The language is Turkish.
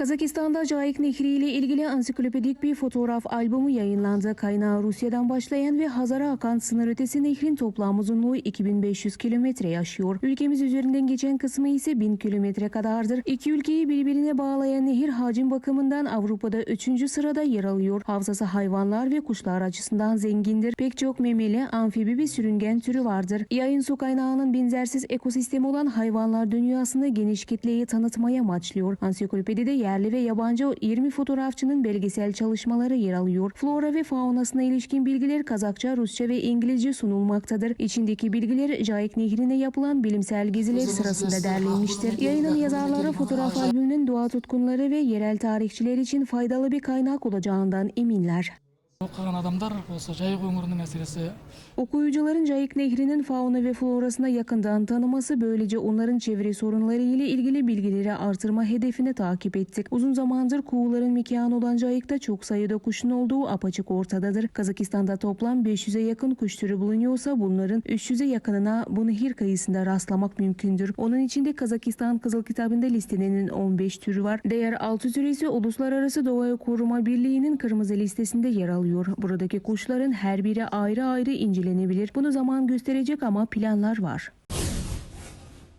Kazakistan'da Cayık Nehri ile ilgili ansiklopedik bir fotoğraf albümü yayınlandı. Kaynağı Rusya'dan başlayan ve Hazar'a akan sınır ötesi nehrin toplam uzunluğu 2500 kilometre aşıyor. Ülkemiz üzerinden geçen kısmı ise 1000 kilometre kadardır. İki ülkeyi birbirine bağlayan nehir hacim bakımından Avrupa'da 3. sırada yer alıyor. Havzası hayvanlar ve kuşlar açısından zengindir. Pek çok memeli, amfibi ve sürüngen türü vardır. Yayın su kaynağının benzersiz ekosistemi olan hayvanlar dünyasını geniş kitleye tanıtmaya amaçlıyor. Ansiklopedide yerli ve yabancı 20 fotoğrafçının belgesel çalışmaları yer alıyor. Flora ve faunasına ilişkin bilgiler Kazakça, Rusça ve İngilizce sunulmaktadır. İçindeki bilgiler Cayık Nehri'ne yapılan bilimsel geziler sırasında derlenmiştir. Yayının yazarları fotoğraf albümünün doğa tutkunları ve yerel tarihçiler için faydalı bir kaynak olacağından eminler. оқыған адамдар осы жайық өңірінің әсіресе Okuyucuların Cayık Nehri'nin fauna ve florasına yakından tanıması böylece onların çevre sorunları ile ilgili bilgileri artırma hedefini takip ettik. Uzun zamandır kuğuların mekanı olan Cayık'ta çok sayıda kuşun olduğu apaçık ortadadır. Kazakistan'da toplam 500'e yakın kuş türü bulunuyorsa bunların 300'e yakınına bu nehir kıyısında rastlamak mümkündür. Onun içinde Kazakistan Kızıl Kitabı'nda listelenen 15 türü var. Diğer 6 tür ise Uluslararası Doğa Koruma Birliği'nin kırmızı listesinde yer alıyor. Buradaki kuşların her biri ayrı ayrı incelenebilir. Bunu zaman gösterecek ama planlar var.